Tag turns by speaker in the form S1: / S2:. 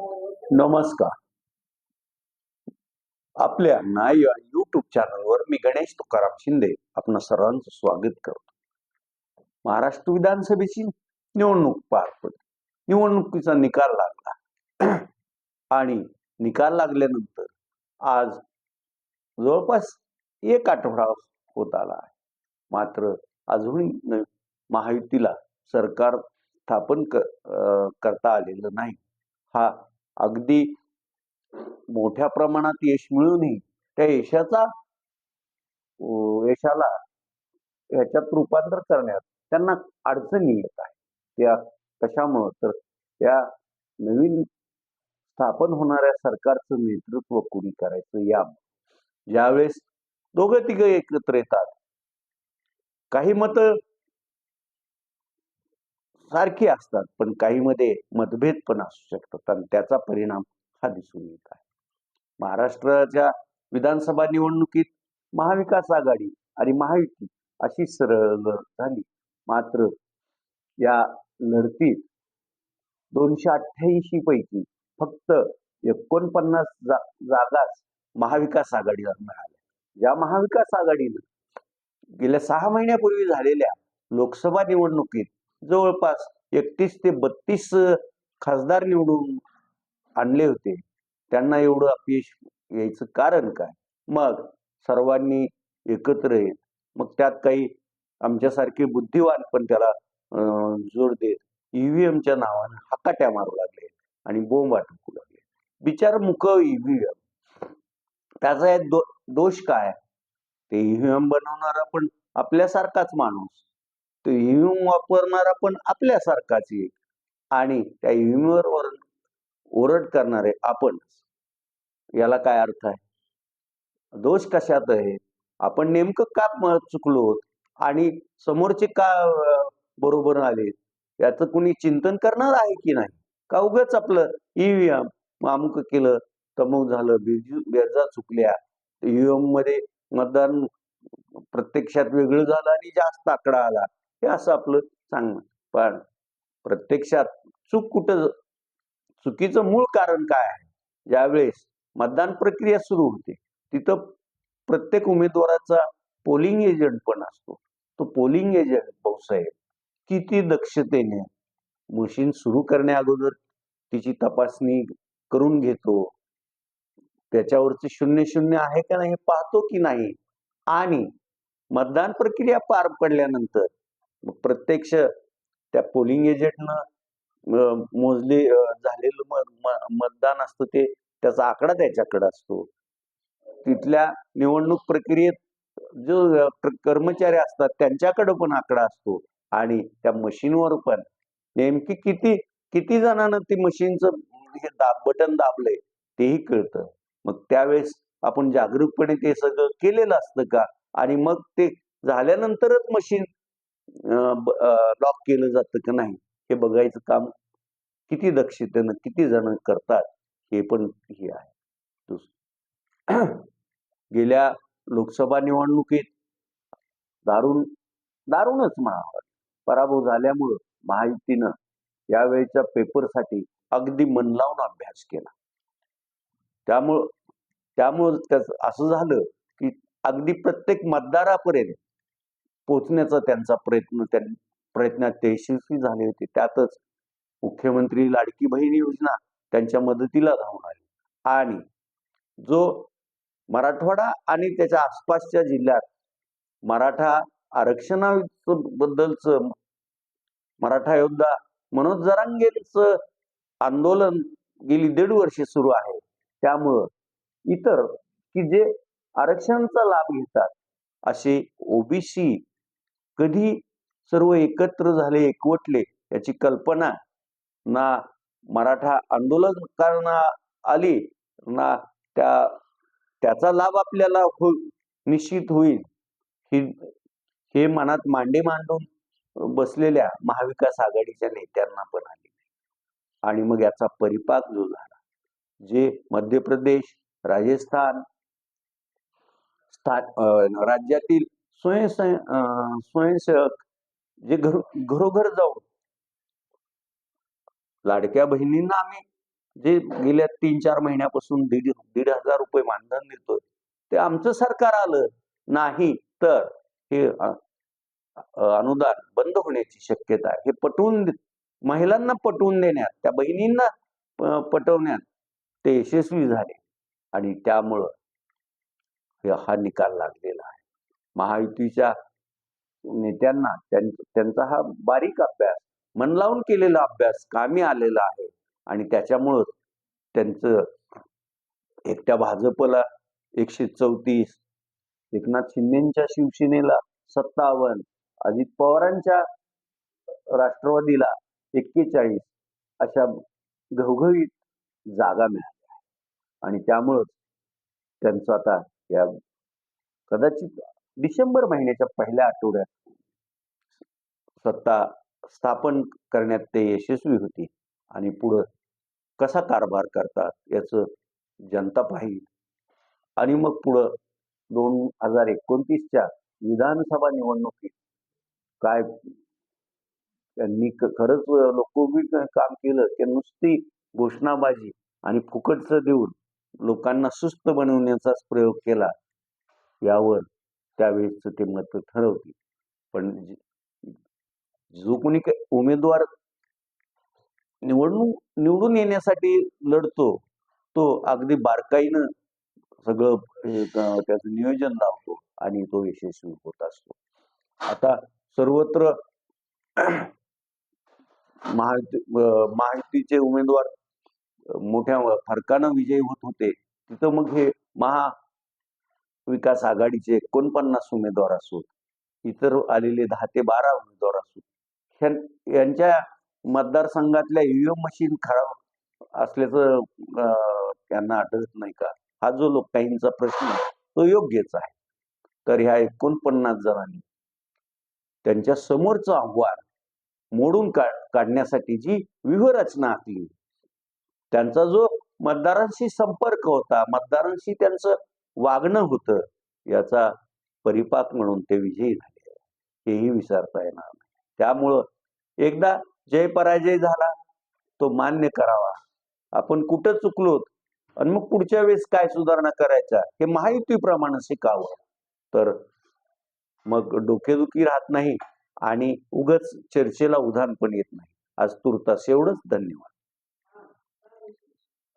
S1: नमस्कार. आपल्या ना या युट्यूब चॅनलवर मी गणेश तुकाराम शिंदे आपण सर्वांचं स्वागत करतो. महाराष्ट्र विधानसभेची निवडणूक पार पडली. निवडणुकीचा निकाल लागला. आणि निकाल लागल्यानंतर आज जवळपास एक आठवडा होत आला आहे. मात्र अजूनही महायुतीला सरकार स्थापन कर, अं, करता आलेलं नाही. हा अगदी मोठ्या प्रमाणात यश मिळूनही त्या यशाचा यशाला ह्याच्यात रूपांतर करण्यात त्यांना अडचणी येत आहे त्या कशामुळं? तर त्या नवीन स्थापन होणाऱ्या सरकारचं नेतृत्व कोणी करायचं या ज्यावेळेस दोघं तिघं एकत्र येतात काही मत सारखी असतात पण काही मध्ये मतभेद पण असू शकतात. आणि त्याचा परिणाम हा दिसून येत आहे. महाराष्ट्राच्या विधानसभा निवडणुकीत महाविकास आघाडी आणि महायुती अशी सरळ लढत झाली. मात्र या लढतीत दोनशे अठ्ठ्याऐंशी पैकी फक्त एकोणपन्नास जा जागाच महाविकास आघाडीला मिळाल्या. या महाविकास आघाडीनं गेल्या सहा महिन्यापूर्वी झालेल्या लोकसभा निवडणुकीत जवळपास एकतीस ते बत्तीस खासदार निवडून आणले होते. त्यांना एवढं अपयश यायचं कारण काय? मग सर्वांनी एकत्र येत. मग त्यात काही आमच्यासारखे बुद्धिवान पण त्याला अं, जोड देत. ईव्हीएमच्या नावानं हाकाट्या मारू लागले आणि बोंब टाकू लागले. बिचार मुक ईव्हीएम. त्याचा एक दो दोष काय? ते ईव्हीएम बनवणारा पण आपल्यासारखाच माणूस. तो ईव्हीएम वापरणारा पण आपल्यासारखाच एक. आणि त्या ईव्हीएम वर ओरड करणारे आपण. याला काय अर्थ आहे? दोष कशात आहे? आपण नेमकं का चुकलो आणि समोरचे का बरोबर आले? याचं कुणी चिंतन करणार आहे की नाही? का उगाच आपलं ईव्हीएम अमुक केलं तमुक झालं बेजू बेरजा चुकल्या? ईव्हीएममध्ये मतदान प्रत्यक्षात वेगळं झालं आणि जास्त आकडा आला. हे असं आपलं सांगणं पण प्रत्यक्षात चूक कुठं चुकीचं मूळ कारण काय आहे? ज्यावेळेस मतदान प्रक्रिया सुरू होते तिथं प्रत्येक उमेदवाराचा पोलिंग एजंट पण असतो. तो पोलिंग एजंट भाऊसाहेब किती दक्षतेने मशीन सुरू करण्या अगोदर तिची तपासणी करून घेतो. त्याच्यावरचे शून्य शून्य आहे का नाही हे पाहतो की नाही? आणि मतदान प्रक्रिया पार पडल्यानंतर मग प्रत्यक्ष त्या पोलिंग एजंटनं मोजले झालेलं मतदान असतं ते त्याचा आकडा त्याच्याकडे असतो. तिथल्या निवडणूक प्रक्रियेत जो कर्मचारी असतात त्यांच्याकडे पण आकडा असतो आणि त्या मशीनवर पण. नेमकी किती किती जणांना ती मशीनचं हे दाब बटन दाबलंय तेही कळतं. मग त्यावेळेस आपण जागरूकपणे ते सगळं केलेलं असतं का? आणि मग ते झाल्यानंतरच मशीन लॉक केलं जातं का नाही हे बघायचं काम किती दक्षतेनं किती जण करतात हे पण हे आहे. गेल्या लोकसभा निवडणुकीत दारुण दारुणच म्हणावं पराभव झाल्यामुळं माहितीनं यावेळेच्या पेपरसाठी अगदी मन लावून अभ्यास केला. त्यामुळं त्यामुळं त्याच असं झालं की अगदी प्रत्येक मतदारापर्यंत पोचण्याचा त्यांचा प्रयत्न त्या प्रयत्नात ते यशस्वी झाले होते. त्यातच मुख्यमंत्री लाडकी बहीण योजना त्यांच्या मदतीला धावून आली. आणि जो मराठवाडा आणि त्याच्या आसपासच्या जिल्ह्यात मराठा आरक्षणाबद्दलच मराठा योद्धा मनोज जरांगेंचं आंदोलन गेली दीड वर्षे सुरू आहे. त्यामुळं इतर की जे आरक्षणाचा लाभ घेतात असे ओबीसी कधी सर्व एकत्र झाले एकवटले याची कल्पना ना मराठा आंदोलनकारांना आली ना त्या त्याचा लाभ आपल्याला हो निश्चित होईल. ही हे मनात मांडे मांडून बसलेल्या महाविकास आघाडीच्या नेत्यांना पण आले. आणि मग याचा परिपाक जो झाला जे मध्य प्रदेश राजस्थान स्थान राज्यातील स्वयं स्वयंसेवक जे घर घरोघर जाऊन लाडक्या बहिणींना आम्ही जे गेल्या तीन चार महिन्यापासून दीड दीड हजार रुपये मानधन देतोय ते आमचं सरकार आलं. नाही तर हे अनुदान बंद होण्याची शक्यता आहे. हे पटवून दे- महिलांना पटवून देण्यात त्या बहिणींना पटवण्यात ते यशस्वी झाले. आणि त्यामुळं हा निकाल लागलेला आहे. महायुतीच्या नेत्यांना त्यां- त्यांचा हा बारीक अभ्यास मन लावून केलेला अभ्यास कामी आलेला आहे. आणि त्याच्यामुळं त्यांचं एकट्या भाजपला एकशे चौतीस एकनाथ शिंदेच्या शिवसेनेला सत्तावन्न अजित पवारांच्या राष्ट्रवादीला एक्केचाळीस अशा घवघवीत जागा मिळाल्या. आणि त्यामुळंच त्यांचं आता या कदाचित डिसेंबर महिन्याच्या पहिल्या आठवड्यात सत्ता स्थापन करण्यात ते यशस्वी होते. आणि पुढं कसा कारभार करतात याचं जनता पाहिल. आणि मग पुढं दोन हजार एकोणतीसच्या विधानसभा निवडणुकीत काय त्यांनी खरंच लोकोपयोगी काम केलं की नुसती घोषणाबाजी आणि फुकटचं देऊन लोकांना सुस्त बनवण्याचाच प्रयोग केला. यावर त्यावेळेस ते मतं ठरवतील. पण जो कोणी काही उमेदवार निवडणूक निवडून येण्यासाठी लढतो तो अगदी बारकाईनं सगळं त्याचं नियोजन लावतो आणि तो यशस्वी होत असतो. आता सर्वत्र महायुती महायुतीचे उमेदवार मोठ्या फरकानं विजयी होत होते. तिथं मग हे महा विकास आघाडीचे एकोणपन्नास उमेदवार असोत इतर आलेले दहा ते बारा उमेदवार असोत यांच्या मतदारसंघातल्या ईव्हीएम मशीन खराब असल्याचं त्यांना आढळत नाही का? हा जो लोक काहींचा प्रश्न आहे, तो योग्यच आहे. तर ह्या एकोणपन्नास जणांनी त्यांच्या समोरचं आव्हान मोडून काढण्यासाठी जी व्यूहरचना आखली त्यांचा जो मतदारांशी संपर्क होता मतदारांशी त्यांचं वागणं होतं याचा परिपाक म्हणून ते विजयी झाले. हेही विसरता येणार नाही. त्यामुळं एकदा जय पराजय झाला तो मान्य करावा. आपण कुठं चुकलोत आणि मग पुढच्या वेळेस काय सुधारणा करायच्या हे माहितीप्रमाणे शिकावं. तर मग डोकेदुखी राहत नाही आणि उगच चर्चेला उधाण पण येत नाही. आज तुर्तास एवढंच. धन्यवाद.